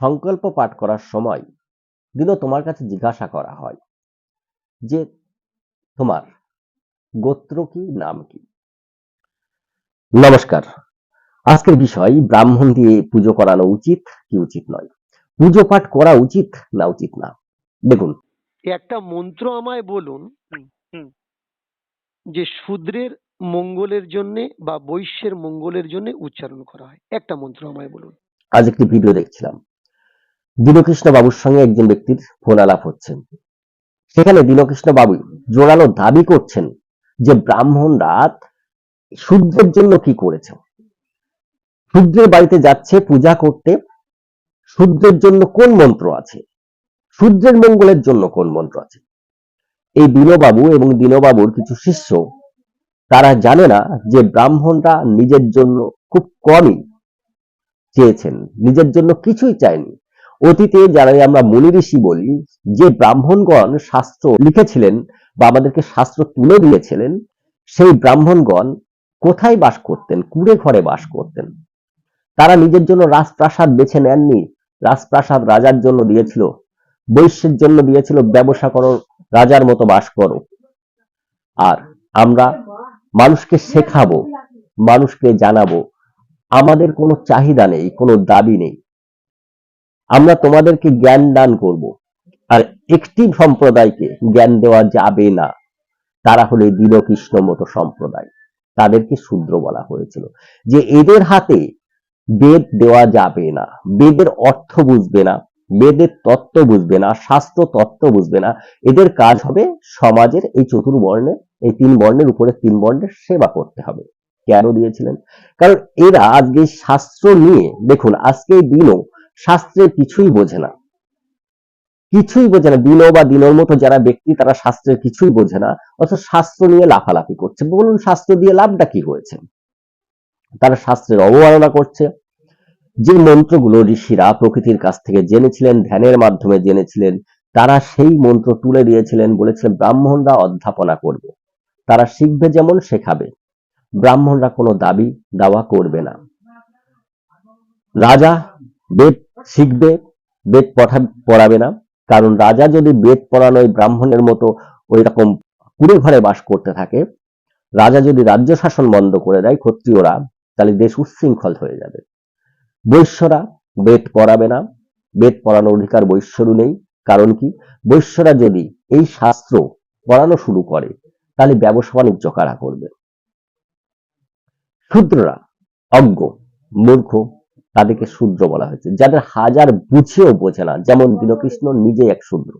সংকল্প পাঠ করার সময় দিনও তোমার কাছে জিজ্ঞাসা করা হয় যে তোমার গোত্র কি নাম কি? নমস্কার। আজকের বিষয় ব্রাহ্মণ দিয়ে পুজো করানো উচিত কি উচিত নয়? পুজো পাঠ করা উচিত না উচিত না? দেখুন। একটা মন্ত্র আমায় বলুন। যে শূদ্রের মঙ্গলের জন্য বা বৈশ্যের মঙ্গলের জন্য উচ্চারণ করা হয়। একটা মন্ত্র আমায় বলুন। আজ একটি ভিডিও দেখছিলাম। দীনকৃষ্ণ বাবুর সঙ্গে একজন ব্যক্তির ফোন আলাপ হচ্ছেন সেখানে দীনকৃষ্ণ বাবু জোরালো দাবি করছেন যে ব্রাহ্মণরা সূর্যের জন্য কি করেছে। সূর্যের বাড়িতে যাচ্ছে, পূজা করতে। সূর্যের জন্য কোন মন্ত্র আছে? সূর্যের মঙ্গলের জন্য কোন মন্ত্র আছে? এই দীনবাবু এবং দীনবাবুর কিছু শিষ্য, তারা জানে না যে ব্রাহ্মণরা নিজের জন্য খুব কমই চেয়েছেন, নিজের জন্য কিছুই চায়নি। অতীতে যারা আমরা মুনি ঋষি বলি, যে ব্রাহ্মণগণ শাস্ত্র লিখেছিলেন বা আমাদেরকে শাস্ত্র তুলে দিয়েছিলেন, সেই ব্রাহ্মণগণ কোথায় বাস করতেন? কুড়ে ঘরে বাস করতেন। তারা নিজের জন্য রাজপ্রাসাদ বেছে নেননি। রাজপ্রাসাদ রাজার জন্য দিয়েছিল, বৈশ্যের জন্য দিয়েছিল, ব্যবসা করো, রাজার মতো বাস করো। আর আমরা মানুষকে শেখাবো, মানুষকে জানাব, আমাদের কোনো চাহিদা নেই, কোনো দাবি নেই। আমরা তোমাদেরকে জ্ঞান দান করব। আর একটি সম্প্রদায়কে জ্ঞান দেওয়া যাবে না। তারা হলো দীনকৃষ্ণ মতো সম্প্রদায়। তাদেরকে শূদ্র বলা হয়েছিল। যে এদের হাতে বেদ দেওয়া যাবে না। বেদের অর্থ বুঝবে না। বেদের তত্ত্ব বুঝবে না। শাস্ত্র তত্ত্ব বুঝবে না। এদের কাজ হবে সমাজের এই চতুর্বর্ণে, এই তিন বর্ণের উপরে তিন বর্ণের সেবা করতে হবে। কেন দিয়েছিলেন? কারণ এরা আজকে শাস্ত্র নিয়ে, দেখুন আজকে দিনও শাস্ত্রের কিছুই বোঝে না। কিছুই বোঝে না। দিন বা দিনের মতো যারা ব্যক্তি, তারা শাস্ত্রের কিছুই বোঝে না। অথচ শাস্ত্র নিয়ে লাফালাফি করছে। বলুন, শাস্ত্র দিয়ে লাভটা কি হয়েছে? তারা শাস্ত্রের অবমাননা করছে। যে মন্ত্রগুলো ঋষিরা প্রকৃতির কাছ থেকে জেনেছিলেন, ধ্যানের মাধ্যমে জেনেছিলেন, তারা সেই মন্ত্র তুলে দিয়েছিলেন, বলেছিলেন, ব্রাহ্মণরা অধ্যাপনা করবে। তারা শিখবে যেমন শেখাবে। ব্রাহ্মণরা কোনো দাবি দাওয়া করবে না। রাজা বেদ শিখবে, বেদ পঠা পড়াবে না। কারণ রাজা যদি বেদ পড়ানোয় ব্রাহ্মণের মতো ওই রকম কুড়ে ঘরে বাস করতে থাকে, রাজা যদি রাজ্য শাসন বন্ধ করে দেয় ক্ষত্রিয়রা, তাহলে দেশ উচ্ছৃঙ্খল হয়ে যাবে। বৈশ্যরা বেদ পড়াবে না। বেদ পড়ানোর অধিকার বৈশ্যরও নেই। কারণ কি? বৈশ্যরা যদি এই শাস্ত্র পড়ানো শুরু করে, তাহলে ব্যবসা বাণিজ্য কারা করবে। শূদ্ররা, অজ্ঞ, মূর্খ তাদেরকে শূদ্র বলা হয়েছে। যাদের হাজার বুঝেও বোঝে না, যেমন দীনকৃষ্ণ নিজে এক শূদ্র।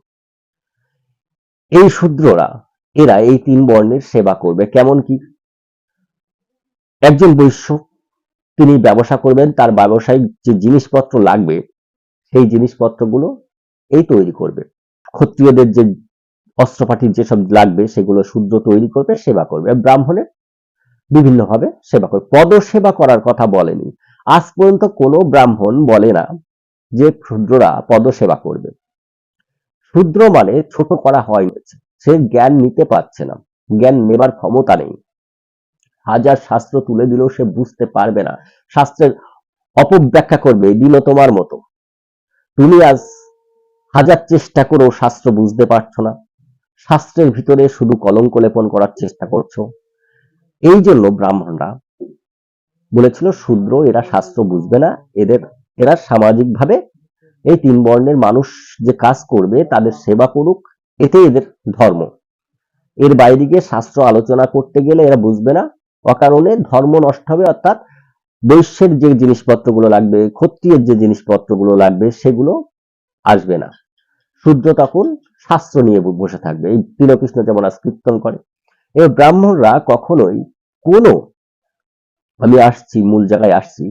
এই শূদ্ররা, এরা এই তিন বর্ণের সেবা করবে। কেমন কি? একজন বৈশ্য, তিনি ব্যবসা করবেন, তার ব্যবসায়িক যে জিনিসপত্র লাগবে, সেই জিনিসপত্রগুলো এই তৈরি করবে। ক্ষত্রিয়দের যে অস্ত্রপাতির যেসব লাগবে, সেগুলো শূদ্র তৈরি করবে, সেবা করবে। ব্রাহ্মণের বিভিন্নভাবে সেবা করবে। পদ সেবা করার কথা বলেনি। আজ পর্যন্ত কোনো ব্রাহ্মণ বলে না যে ক্ষুদ্ররা পদ সেবা করবে। শূদ্র মানে ছোট করা হয় সে জ্ঞান নিতে পারছে না। জ্ঞান নেবার ক্ষমতা নেই। হাজার শাস্ত্র তুলে দিলেও সে বুঝতে পারবে না। শাস্ত্রের অপব্যাখ্যা করবে, দিল তোমার মতো। তুমি আজ হাজার চেষ্টা করেও শাস্ত্র বুঝতে পারছ না। শাস্ত্রের ভিতরে শুধু কলঙ্ক লেপন করার চেষ্টা করছ। এই জন্য ব্রাহ্মণরা বলেছিল, শূদ্র, এরা শাস্ত্র বুঝবে না। এদের, এরা সামাজিকভাবে এই তিন বর্ণের মানুষ যে কাজ করবে, তাদের সেবা করুক। এতে এদের ধর্ম। এর বাইরে গিয়ে শাস্ত্র আলোচনা করতে গেলে এরা বুঝবে না। অকারণে ধর্ম নষ্ট হবে, অর্থাৎ বৈশ্যের যে জিনিসপত্রগুলো লাগবে, ক্ষত্রিয়ের যে জিনিসপত্রগুলো লাগবে, সেগুলো আসবে না। শূদ্র তখন শাস্ত্র নিয়ে বসে থাকবে। এই তৃণকৃষ্ণ যেমন আজ কীর্তন করে। এই ব্রাহ্মণরা কখনোই কোনো আমি আসছি, মূল জায়গায় আসছি।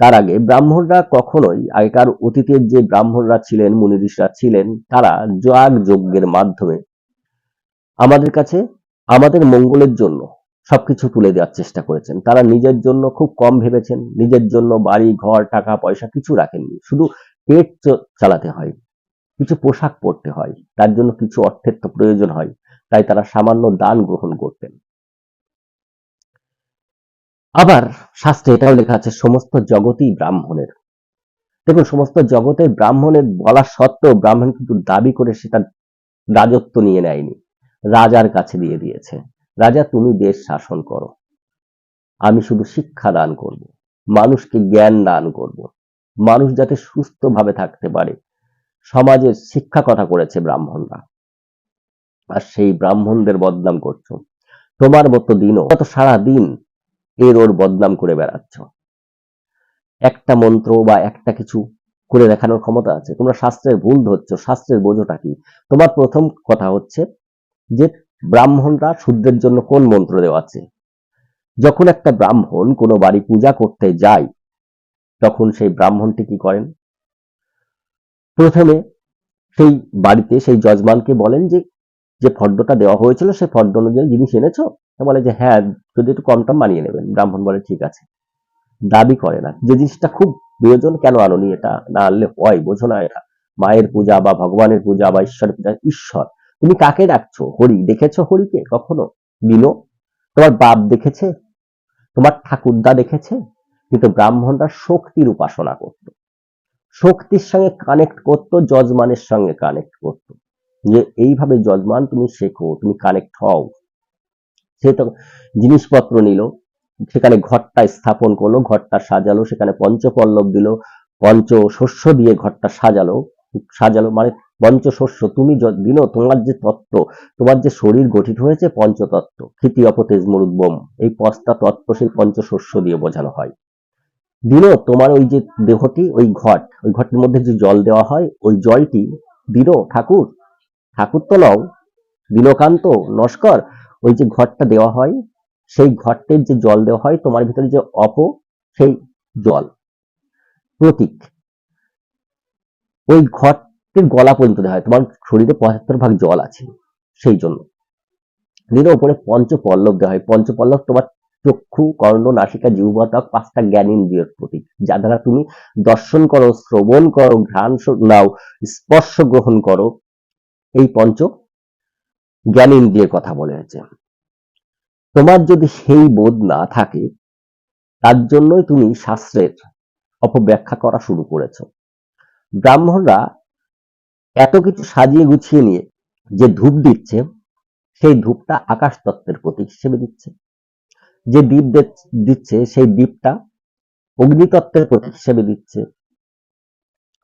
তার আগে ব্রাহ্মণরা কখনোই আগেকার অতীতের যে ব্রাহ্মণরা ছিলেন মুনি ছিলেন, তারা যাগ যজ্ঞের মাধ্যমে আমাদের কাছে, আমাদের মঙ্গলের জন্য সবকিছু তুলে দেওয়ার চেষ্টা করেছেন। তারা নিজের জন্য খুব কম ভেবেছেন, নিজের জন্য বাড়ি, ঘর, টাকা, পয়সা কিছু রাখেননি। শুধু পেট চালাতে হয়, কিছু পোশাক পরতে হয়, তার জন্য কিছু অর্থের তো প্রয়োজন হয়, তাই তারা সামান্য দান গ্রহণ করতেন। আবার শাস্ত্রে এটাও লেখা আছে, সমস্ত জগতই ব্রাহ্মণের। দেখুন, সমস্ত জগতের ব্রাহ্মণের বলা সত্ত্বেও ব্রাহ্মণ কিন্তু দাবি করে সেটা রাজত্ব নিয়ে নেয়নি। রাজার কাছে দিয়ে দিয়েছে। রাজা, তুমি দেশ শাসন করো। আমি শুধু শিক্ষা দান করব। মানুষকে জ্ঞান দান করব। মানুষ যাতে সুস্থভাবে থাকতে পারে। সমাজের শিক্ষা কথা করেছে ব্রাহ্মণরা। আর সেই ব্রাহ্মণদের বদনাম করছ। তোমার মতো দিনও কত সারা দিন এর ওর বদনাম করে বেড়াচ্ছ। একটা মন্ত্র বা একটা কিছু করে দেখানোর ক্ষমতা আছে। তোমরা শাস্ত্রের ভুল ধরছো। শাস্ত্রের বোঝোটা কি? তোমার প্রথম কথা হচ্ছে যে ব্রাহ্মণরা শূদ্রের জন্য কোন মন্ত্র দেওয়া আছে? যখন একটা ব্রাহ্মণ কোনো বাড়ি পূজা করতে যায়, তখন সেই ব্রাহ্মণটি কি করেন? প্রথমে সেই বাড়িতে সেই যজমানকে বলেন যে যে ফর্দটা দেওয়া হয়েছিল সেই ফর্দ অনুযায়ী জিনিস এনেছো? বলে যে হ্যাঁ যদি একটু কম টম মানিয়ে নেবেন, ব্রাহ্মণ বলে, ঠিক আছে। দাবি করে না। যে জিনিসটা খুব প্রয়োজন, কেন আনোনি এটা? না আনলে হয়, বোঝো না এটা। মায়ের পূজা বা ভগবানের পূজা বা ঈশ্বরের পূজা, ঈশ্বর। তুমি কাকে ডাকছো? হরি। দেখেছ হরিকে কখনো? দিনো তোমার বাপ দেখেছে? তোমার ঠাকুরদা দেখেছে? কিন্তু ব্রাহ্মণরা শক্তির উপাসনা করত। শক্তির সঙ্গে কানেক্ট করত, যজমানের সঙ্গে কানেক্ট করত। যে, এইভাবে যজমান তুমি শেখো, তুমি কানেক্ট হও। সে জিনিসপত্র নিল, সেখানে ঘরটা স্থাপন করল, ঘরটা সাজালো, সেখানে পঞ্চপল্লব দিল, পঞ্চ শস্য দিয়ে ঘরটা সাজালো সাজালো মানে পঞ্চশস্য তুমি দিনো তোমার যে তত্ত্ব, তোমার যে শরীর গঠিত হয়েছে পঞ্চতত্ত্ব, ক্ষিতি অপতেজ মরুদ্বম, এই পাঁচটা তত্ত্ব সেই পঞ্চশস্য দিয়ে বোঝানো হয়। দিনো তোমার ওই যে দেহটি, ওই ঘট, ওই ঘটের মধ্যে যে জল দেওয়া হয়, ওই জলটি দিন ঠাকুর ঠাকুর তো নও দিনকান্ত, নস্কর ওই যে ঘরটা দেওয়া হয়, সেই ঘরটের যে জল দেওয়া হয়, তোমার ভিতরে যে অপ, সেই জল। প্রতীক। ওই ঘরটির গলা পর্যন্ত দেওয়া হয়। তোমার শরীরে পঁচাত্তর ভাগ জল আছে, সেই জন্য। দিনের উপরে পঞ্চ পল্লব দেওয়া হয় পঞ্চ পল্লব তোমার চক্ষু, কর্ণ, নাসিকা জিহ্বা ত্বক পাঁচটা জ্ঞান ইন্দ্রিয়র প্রতীক যা দ্বারা তুমি দর্শন করো, শ্রবণ করো, ঘ্রাণ নাও, স্পর্শ গ্রহণ করো, এই পঞ্চ জ্ঞান ইন্দ্রিয়ের কথা বলে আছে। তোমার যদি সেই বোধ না থাকে, তার জন্যই তুমি শাস্ত্রের অপব্যাখ্যা করা শুরু করেছ। ব্রাহ্মণরা এত কিছু সাজিয়ে গুছিয়ে নিয়ে যে ধূপ দিচ্ছে, সেই ধূপটা আকাশ তত্ত্বের প্রতীক হিসেবে দিচ্ছে। যে দ্বীপ দিচ্ছে, সেই দ্বীপটা অগ্নিতত্ত্বের প্রতীক হিসেবে দিচ্ছে।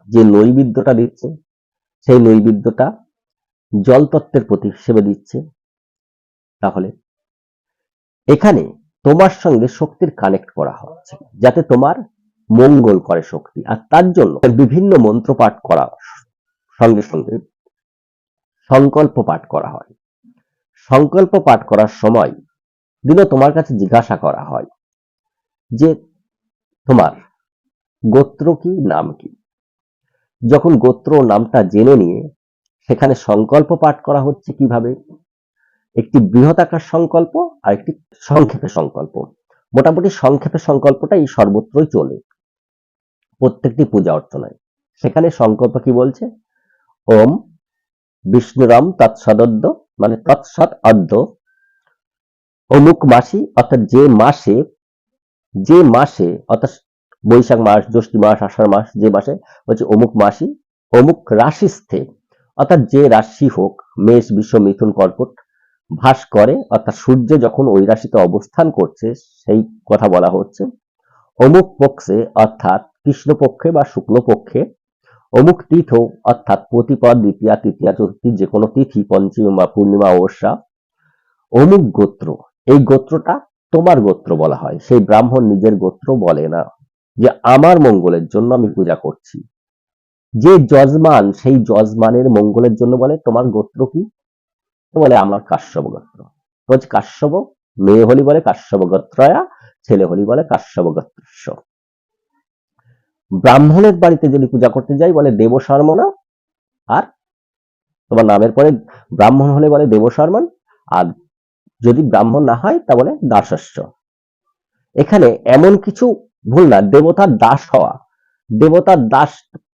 যে নৈবেদ্যটা দিচ্ছে, সেই নৈবেদ্যটা জল তত্ত্বের প্রতীক হিসেবে দিচ্ছে। তাহলে এখানে তোমার সঙ্গে শক্তির কানেক্ট করা হচ্ছে, যাতে তোমার মঙ্গল করে শক্তি। আর তার জন্য বিভিন্ন মন্ত্র পাঠ করা সঙ্গে সঙ্গে সংকল্প পাঠ করা হয়। সংকল্প পাঠ করার সময় দিনও তোমার কাছে জিজ্ঞাসা করা হয় যে, তোমার গোত্র কি, নাম কি? যখন গোত্র নামটা জেনে নিয়ে সেখানে সংকল্প পাঠ করা হচ্ছে কীভাবে? একটি বৃহতাকার সংকল্প আর একটি সংক্ষেপে সংকল্প। মোটামুটি সংক্ষেপে সংকল্পটাই সর্বত্রই চলে প্রত্যেকটি পূজা অর্চনায়। সেখানে সংকল্প কি বলছে? ওম বিষ্ণুরাম তৎসদদ্য মানে তৎসৎ অদ্য অমুক মাসি অর্থাৎ যে মাসে যে মাসে, অর্থাৎ বৈশাখ মাস, জ্যৈষ্ঠ মাস, আষাঢ় মাস, যে মাসে বলছে অমুক মাসি, অমুক রাশিস্থে অর্থাৎ যে রাশি হোক, মেষ, বিশ্ব, মিথুন, কর্কট, ভাস করে, অর্থাৎ সূর্য যখন ওই রাশিতে অবস্থান করছে, সেই কথা বলা হচ্ছে। অমুক পক্ষে, অর্থাৎ কৃষ্ণপক্ষে বা শুক্লপক্ষে অমুক তীর্থ অর্থাৎ প্রতিপদ, দ্বিতীয়া, তৃতীয়া, চতুর্থী, যে কোনো তিথি, পঞ্চমী বা পূর্ণিমা অবস্যা অমুক গোত্র, এই গোত্রটা তোমার গোত্র বলা হয়। সেই ব্রাহ্মণ নিজের গোত্র বলে না যে আমার মঙ্গলের জন্য আমি পূজা করছি। যে যজমান, সেই যজমানের মঙ্গলের জন্য বলে, তোমার গোত্র কি? বলে, আমার কাশ্যপ গোত্র। বলছে কাশ্যপ, মেয়ে হলি বলে কাশ্যপ গোত্রয়া, ছেলে হলি বলে কাশ্যপ গোত্রস্য। ব্রাহ্মণের বাড়িতে যদি পূজা করতে যাই, বলে দেব শর্মনা আর, তোমার নামের পরে ব্রাহ্মণ হলে বলে দেব শর্মন, আর যদি ব্রাহ্মণ না হয়, তা বলে দাসস্য। এখানে এমন কিছু ভুল না, দেবতার দাস হওয়া। দেবতার দাস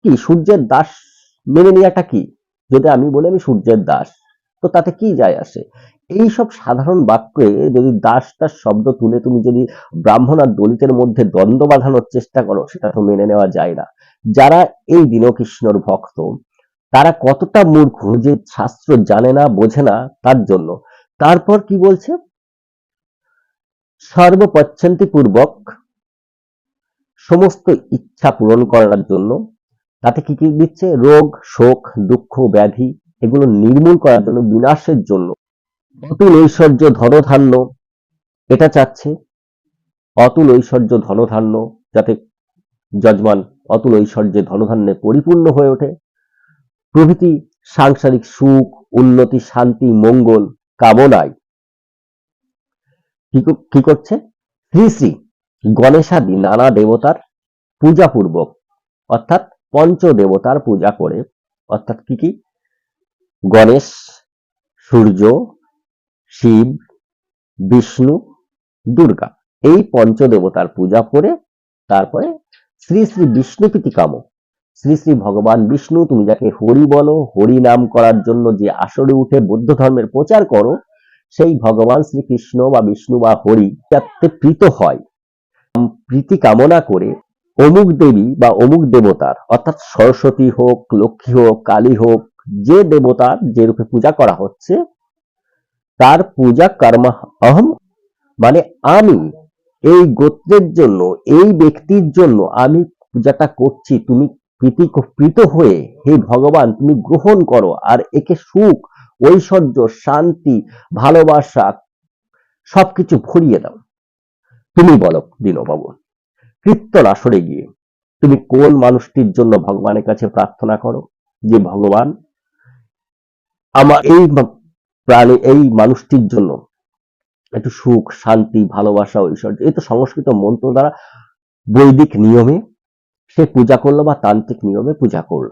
কি? সূর্যের দাস মেনে নেওয়াটা কি? যদি আমি বলি আমি সূর্যের দাস। তো তাতে কি যায় আসে? এই সব সাধারণ বাক্যে যদি দাসটার শব্দ তুলে তুমি যদি ব্রাহ্মণ আর দলিতের মধ্যে দ্বন্দ্ব বাঁধানোর চেষ্টা করো, সেটা তো মেনে নেওয়া যায় না। যারা এই দীনকৃষ্ণর ভক্ত, তারা কতটা মূর্খ যে শাস্ত্র জানে না, বোঝে না তার জন্য। তারপর কি বলছে? সর্বপচ্ছন্তি পূর্বক সমস্ত ইচ্ছা পূরণ করার জন্য তাতে কি কি দিচ্ছে? রোগ, শোক, দুঃখ, ব্যাধি এগুলো নির্মূল করার জন্য, বিনাশের জন্য। অতুল ঐশ্বর্য ধনধান্য, এটা চাচ্ছে অতুল ঐশ্বর্য ধনধান্য যাতে যজমান অতুল ঐশ্বর্যে ধনধান্যে পরিপূর্ণ হয়ে ওঠে। প্রভৃতি সাংসারিক সুখ, উন্নতি, শান্তি, মঙ্গল, কামনায়। কি করছে? শ্রী শ্রী গণেশাদি নানা দেবতার পূজাপূর্বক অর্থাৎ পঞ্চ দেবতার পূজা করে, অর্থাৎ কি কি? গণেশ, সূর্য, শিব, বিষ্ণু, দুর্গা। এই পঞ্চ দেবতার পূজা করে তারপরে শ্রী শ্রী বিষ্ণুপীতি কাম শ্রী শ্রী ভগবান বিষ্ণু, তুমি যাকে হরি বলো, হরি নাম করার জন্য যে আসরে উঠে বৌদ্ধ ধর্মের প্রচার করো, সেই ভগবান শ্রীকৃষ্ণ বা বিষ্ণু বা হরি প্রীত হয়। প্রীতি কামনা করে অমুক দেবী বা অমুক দেবতার, অর্থাৎ সরস্বতী হোক, লক্ষ্মী হোক, কালী হোক, যে দেবতার যে রূপে পূজা করা হচ্ছে, তার পূজা কর্ম অহম মানে আমি এই গোত্রের জন্য, এই ব্যক্তির জন্য আমি পূজাটা করছি, তুমি প্রীতি প্রীত হয়ে হে ভগবান, তুমি গ্রহণ করো, আর একে সুখ, ঐশ্বর্য, শান্তি, ভালোবাসা সবকিছু ভরিয়ে দাও। তুমি বলো, দীনবাবু। কীর্তন আসরে গিয়ে তুমি কোন মানুষটির জন্য ভগবানের কাছে প্রার্থনা করো? যে ভগবান, আমার এই প্রাণী এই মানুষটির জন্য একটু সুখ, শান্তি, ভালোবাসা, ঐশ্বর্য, এই তো সংস্কৃত মন্ত্র দ্বারা বৈদিক নিয়মে সে পূজা করল বা তান্ত্রিক নিয়মে পূজা করল।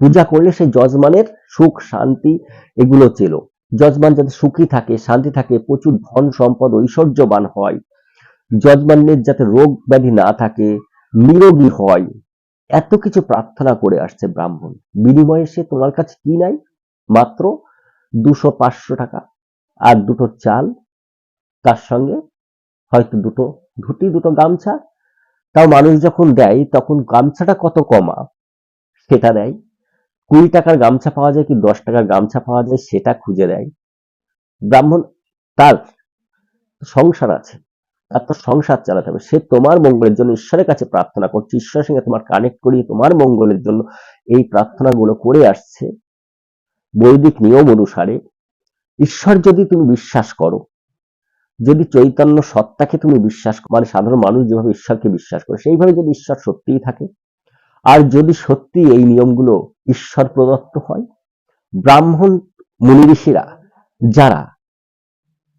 পূজা করলে সেই যজমানের সুখ, শান্তি এগুলো চেলো। যজমান যাতে সুখী থাকে, শান্তি থাকে, প্রচুর ধন সম্পদ, ঐশ্বর্যবান হয় যজমানের যাতে রোগ ব্যাধি না থাকে, নিরোগী হয়। এত কিছু প্রার্থনা করে আসছে ব্রাহ্মণ। বিনিময়ে সে তোমার কাছে কি নাই? মাত্র দুশো পাঁচশো টাকা। আর দুটো চাল, তার সঙ্গে হয়তো দুটো ধুতি, দুটো গামছা। তাও মানুষ যখন দেয়, তখন গামছাটা কত কমা? সেটা দেয়। কুড়ি টাকার গামছা পাওয়া যায় কি দশ টাকার গামছা পাওয়া যায়, সেটা খুঁজে দেয়। ব্রাহ্মণ, তার সংসার আছে। তার তো সংসার চালাতে হবে। সে তোমার মঙ্গলের জন্য ঈশ্বরের কাছে প্রার্থনা করছে। ঈশ্বরের সঙ্গে তোমার কানেক্ট করিয়ে তোমার মঙ্গলের জন্য এই প্রার্থনাগুলো করে আসছে। বৈদিক নিয়ম অনুসারে ঈশ্বর যদি তুমি বিশ্বাস করো, যদি চৈতন্য সত্তাকে তুমি বিশ্বাস মানে সাধারণ মানুষ যেভাবে ঈশ্বরকে বিশ্বাস করে, সেইভাবে যদি ঈশ্বর সত্যিই থাকে, আর যদি সত্যি এই নিয়মগুলো ঈশ্বর প্রদত্ত হয়, ব্রাহ্মণ মুনি ঋষিরা যারা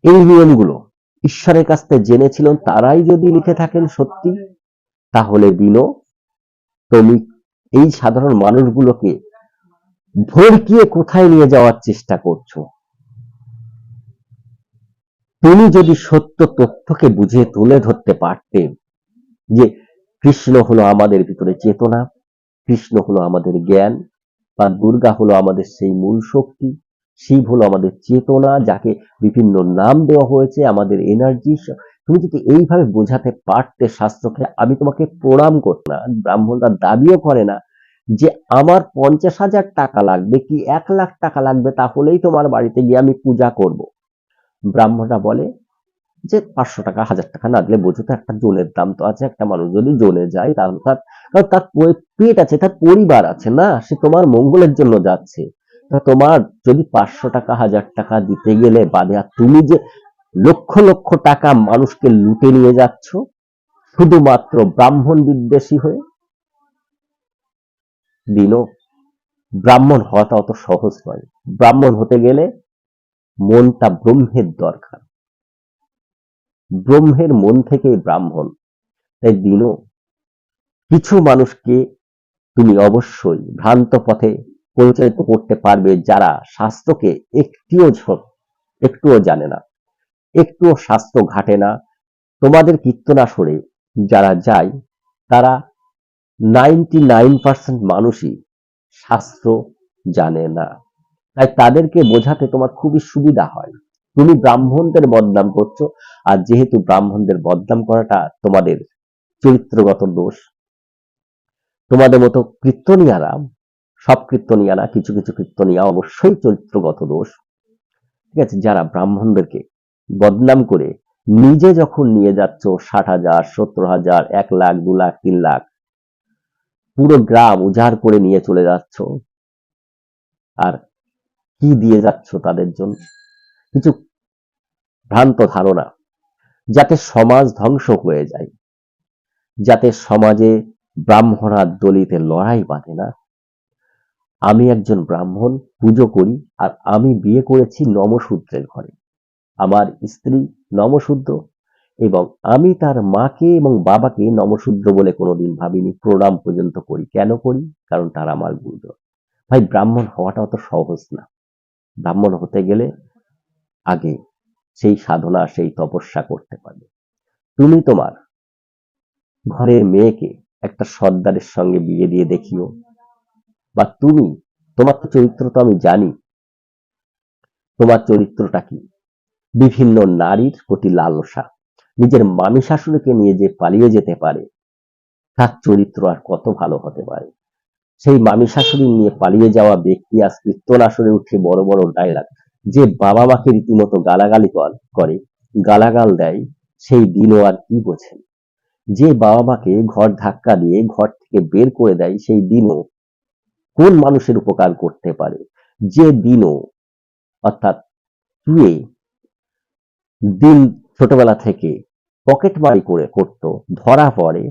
এই নিয়মগুলো ঈশ্বরের কাছ থেকে জেনেছিলেন, তারাই যদি লিখে থাকেন সত্যি, তাহলে দিনও তুমি এই সাধারণ মানুষগুলোকে ভরকিয়ে কোথায় নিয়ে যাওয়ার চেষ্টা করছ? তুমি যদি সত্য তথ্যকে বুঝে তুলে ধরতে পারতে যে কৃষ্ণ হলো আমাদের ভিতরে চেতনা, কৃষ্ণ হলো আমাদের জ্ঞান, বা দুর্গা হলো আমাদের সেই মূল শক্তি শিব হলো আমাদের চেতনা, যাকে বিভিন্ন নাম দেওয়া হয়েছে, আমাদের এনার্জি তুমি যদি এইভাবে বোঝাতে পারতে শাস্ত্রকে, আমি তোমাকে প্রণাম করতে না। ব্রাহ্মণরা দাবিও করে না যে আমার পঞ্চাশ হাজার টাকা লাগবে কি এক লাখ টাকা লাগবে, তাহলেই তোমার বাড়িতে গিয়ে আমি পূজা করব। ব্রাহ্মণরা বলে যে পাঁচশো টাকা, হাজার টাকা না দিলে বোঝো তো, একটা জোনের দাম তো আছে, একটা মানুষ যদি জোনে যায়, তাহলে তার তার পেট আছে, তার পরিবার আছে না, সে তোমার মঙ্গলের জন্য যাচ্ছে। তা তোমার যদি পাঁচশো টাকা, হাজার টাকা দিতে গেলে বাদে আর তুমি যে লক্ষ লক্ষ টাকা মানুষকে লুটে নিয়ে যাচ্ছ, শুধুমাত্র ব্রাহ্মণ বিদ্বেষী হয়ে, দিনও ব্রাহ্মণ হওয়াটা অত সহজ নয়। ব্রাহ্মণ হতে গেলে মনটা ব্রহ্মের দরকার। ব্রহ্মের মন থেকেই ব্রাহ্মণ। তাই দিনও কিছু মানুষকে তুমি অবশ্যই ভ্রান্ত পথে পরিচালিত করতে পারবে যারা শাস্ত্রকে একটিও একটুও জানে না। একটুও শাস্ত্র ঘাটে না। তোমাদের কীর্তনাসরে যারা যায়, তারা নাইনটি নাইন পার্সেন্ট মানুষই শাস্ত্র জানে না। তাই তাদেরকে বোঝাতে তোমার খুবই সুবিধা হয়। তুমি ব্রাহ্মণদের বদনাম করছ, আর যেহেতু ব্রাহ্মণদের বদনাম করাটা তোমাদের চরিত্রগত দোষ, তোমাদের মতো কীর্তনিয়ারা সব কীর্তনিয়া না কিছু কিছু কীর্তনিয়া অবশ্যই চরিত্রগত দোষ। ঠিক আছে, যারা ব্রাহ্মণদেরকে বদনাম করে নিজে যখন নিয়ে যাচ্ছ ষাট হাজার, সত্তর হাজার, এক লাখ, দু লাখ, তিন লাখ, পুরো গ্রাম উজাড় করে নিয়ে চলে যাচ্ছ, আর কি দিয়ে যাচ্ছ তাদের জন্য? কিছু ভ্রান্ত ধারণা, যাতে সমাজ ধ্বংস হয়ে যায়, যাতে সমাজে ব্রাহ্মণা দলিতের লড়াই বাঁধে না। আমি একজন ব্রাহ্মণ, পুজো করি আর আমি বিয়ে করেছি নমশূদ্রের ঘরে। আমার স্ত্রী নমশূদ্র এবং আমি তার মাকে এবং বাবাকে নমশূদ্র বলে কোনোদিন ভাবিনি, প্রণাম পর্যন্ত করি। কেন করি? কারণ তারা আমার গুরুজন। ভাই, ব্রাহ্মণ হওয়াটা অত সহজ না। ব্রাহ্মণ হতে গেলে আগে সেই সাধনা, সেই তপস্যা করতে পারবে। তুমি তোমার ঘরের মেয়েকে একটা সর্দারের সঙ্গে বিয়ে দিয়ে দেখিও। বা তুমি, তোমার তো চরিত্র তো আমি জানি। তোমার চরিত্রটা কি? বিভিন্ন নারীর প্রতি লালসা। নিজের মামি শাশুড়িকে নিয়ে যে পালিয়ে যেতে পারে, তার চরিত্র আর কত ভালো হতে পারে? সেই মামি শাশুড়ি নিয়ে পালিয়ে যাওয়া ব্যক্তি আজ কীর্তন আসরে উঠে বড় বড় ডায়লগ যে বাবা মাকে রীতিমতো গালাগালি কর- করে, গালাগাল দেয়, সেই দিনও আর কি বোঝেন যে বাবা মাকে ঘর ধাক্কা দিয়ে ঘর থেকে বের করে দেয়, সেই দিনও কোন মানুষের উপকার করতে পারে? যে দিনও, অর্থাৎ শুয়ে দিন ছোটবেলা থেকে পকেট মারি করে করত, ধরা পড়ে,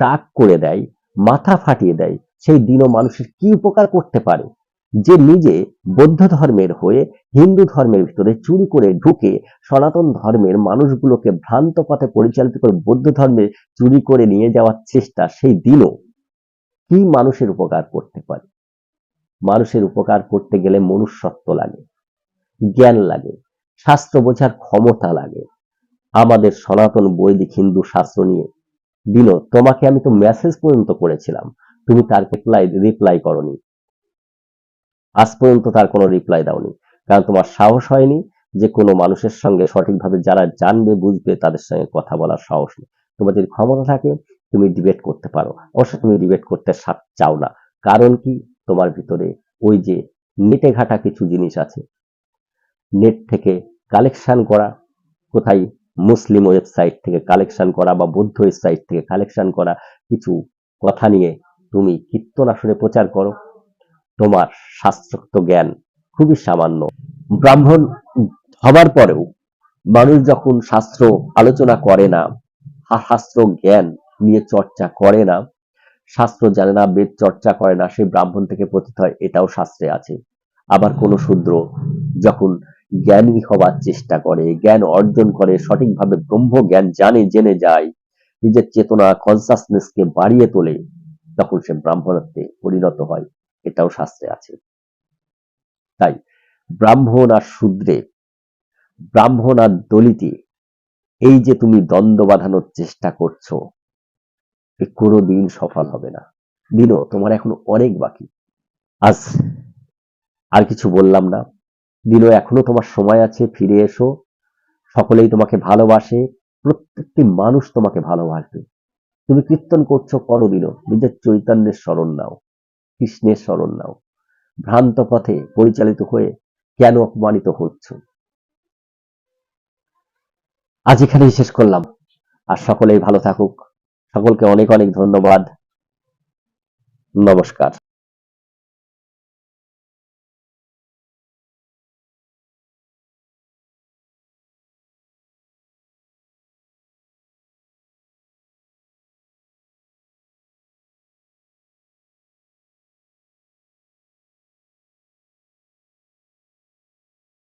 তাক করে দেয়, মাথা ফাটিয়ে দেয়, সেই দিনও মানুষের কি উপকার করতে পারে? যে নিজে বৌদ্ধ ধর্মের হয়ে হিন্দু ধর্মের ভিতরে চুরি করে ঢুকে সনাতন ধর্মের মানুষগুলোকে ভ্রান্ত পথে পরিচালিত করে বৌদ্ধ ধর্মে চুরি করে নিয়ে যাওয়ার চেষ্টা, সেই দিনও কি মানুষের উপকার করতে পারে? মানুষের উপকার করতে গেলে মনুষ্যত্ব লাগে, জ্ঞান লাগে, শাস্ত্র বোঝার ক্ষমতা লাগে। আমাদের সনাতন বৈদিক হিন্দু শাস্ত্র নিয়ে দিল তোমাকে আমি তো মেসেজ পর্যন্ত করেছিলাম, তুমি তার রিপ্লাই রিপ্লাই করনি। আজ পর্যন্ত তার কোনো রিপ্লাই দাওনি, কারণ তোমার সাহস হয়নি যে কোনো মানুষের সঙ্গে সঠিকভাবে যারা জানবে, বুঝবে, তাদের সঙ্গে কথা বলার সাহস নেই। তোমার যদি ক্ষমতা থাকে, তুমি ডিবেট করতে পারো। অবশ্য তুমি ডিবেট করতে চাও না। কারণ কি? তোমার ভিতরে ওই যে নেটে ঘাটা কিছু জিনিস আছে। নেট থেকে কালেকশন করা, কোথায় মুসলিম ওয়েবসাইট থেকে কালেকশন করা বা বৌদ্ধ ওয়েবসাইট থেকে কালেকশন করা কিছু কথা নিয়ে তুমি কীর্তন আসরে প্রচার করো, তোমার শাস্ত্রোক্ত জ্ঞান খুবই সামান্য। ব্রাহ্মণ হবার পরেও মানুষ যখন শাস্ত্র আলোচনা করে না শাস্ত্র জ্ঞান নিয়ে চর্চা করে না শাস্ত্র জানে না, বেদ চর্চা করে না সেই ব্রাহ্মণ থেকে পতিত হয়, এটাও শাস্ত্রে আছে। আবার কোন শূদ্র যখন জ্ঞানী হবার চেষ্টা করে, জ্ঞান অর্জন করে, সঠিকভাবে ব্রহ্ম জ্ঞান জানে, জেনে যায়, নিজের চেতনা কনসাসনেসকে বাড়িয়ে তোলে, তখন সে ব্রাহ্মণত্বে পরিণত হয়, এটাও শাস্ত্রে আছে। তাই ব্রাহ্মণ আর শূদ্রে, ব্রাহ্মণ আর দলিতে, এই যে তুমি দ্বন্দ্ব বাঁধানোর চেষ্টা করছ কোনো দিন সফল হবে না। দিনও তোমার এখনও অনেক বাকি। আজ আর কিছু বললাম না। দিনও এখনও তোমার সময় আছে, ফিরে এসো। সকলেই তোমাকে ভালোবাসে। প্রত্যেকটি মানুষ তোমাকে ভালোবাসবে। তুমি কীর্তন করছ করো দিনও নিজের চৈতন্যের স্মরণ নাও। কৃষ্ণের স্মরণ নাও। ভ্রান্ত পথে পরিচালিত হয়ে কেন অপমানিত হচ্ছ? আজ এখানেই শেষ করলাম। আর সকলেই ভালো থাকুক। সকলকে অনেক অনেক ধন্যবাদ। নমস্কার।